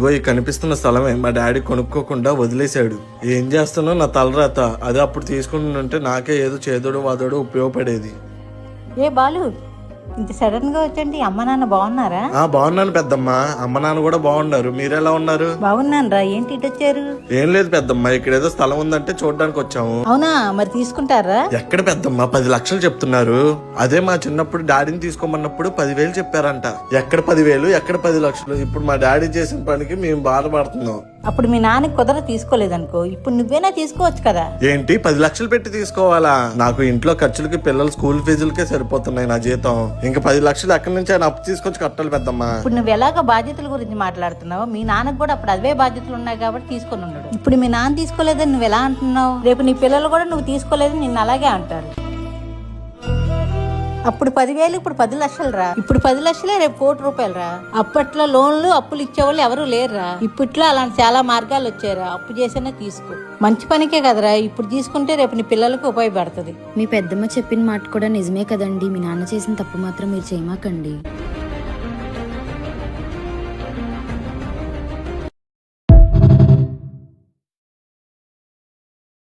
ఇదిగో ఈ కనిపిస్తున్న స్థలమే మా డాడీ కొనుక్కోకుండా వదిలేశాడు. ఏం చేస్తానో నా తలరాత అదే అప్పుడు తీసుకుని ఉంటే నాకే ఏదో చేదోడు వాదోడు ఉపయోగపడేది. ఏ బాలు ఇంత సడన్గా వచ్చండి అమ్మ నాన్న బాగున్నారా? ఆ బాగున్నాను పెద్దమ్మ. అమ్మ నాన్న కూడా బాగున్నారు. మీరెలా ఉన్నారు? బాగున్నాను రా. ఏంటి ఇటు వచ్చారు? ఏం లేదు పెద్దమ్మ ఇక్కడ ఏదో స్థలం ఉందంటే చూడడానికి వచ్చాము. అవునా? మరి తీసుకుంటారా? ఎక్కడ పెద్దమ్మ? పది లక్షలు చెప్తున్నారు. అదే మా చిన్నప్పుడు డాడీని తీసుకోమన్నప్పుడు పదివేలు చెప్పారంట. ఎక్కడ పదివేలు? ఎక్కడ పది లక్షలు? ఇప్పుడు మా డాడీ చేసిన పనికి మేము బాధపడుతున్నాం. అప్పుడు మీ నాన్నకి కుదర తీసుకోలేదనుకో ఇప్పుడు నువ్వేనా తీసుకోవచ్చు కదా? ఏంటి పది లక్షలు పెట్టి తీసుకోవాలా? నాకు ఇంట్లో ఖర్చులకి పిల్లల స్కూల్ ఫీజులకే సరిపోతున్నాయి నా జీతం. ఇంకా పది లక్షలు ఎక్కడి నుంచి ఆయన అప్పు తీసుకొచ్చి కట్టాలి పెద్దమ్మ. ఇప్పుడు నువ్వు ఎలాగ బాధ్యతల గురించి మాట్లాడుతున్నావో మీ నాన్నకు కూడా అప్పుడు అవే బాధ్యతలు ఉన్నాయి కాబట్టి తీసుకొని ఉండడు. ఇప్పుడు మీ నాన్న తీసుకోలేదని నువ్వు ఎలా అంటున్నావు? రేపు నీ పిల్లలు కూడా నువ్వు తీసుకోలేదని నిన్ను అలాగే అంటారు. అప్పుడు పదివేలు ఇప్పుడు పది లక్షలు రా ఇప్పుడు పది లక్షలే రేపు కోటి రూపాయలు రా అప్పట్లో లోన్లు అప్పులు ఇచ్చేవాళ్ళు ఎవరు లేరురా. ఇప్పట్లో అలాంటి చాలా మార్గాలు వచ్చారా అప్పు చేసినా తీసుకో. మంచి పనికే కదరా. ఇప్పుడు తీసుకుంటే రేపు నీ పిల్లలకు ఉపయోగపడుతుంది. మీ పెద్దమ్మ చెప్పిన మాట కూడా నిజమే కదండి. మీ నాన్న చేసిన తప్పు మాత్రం మీరు చేయమాకండి.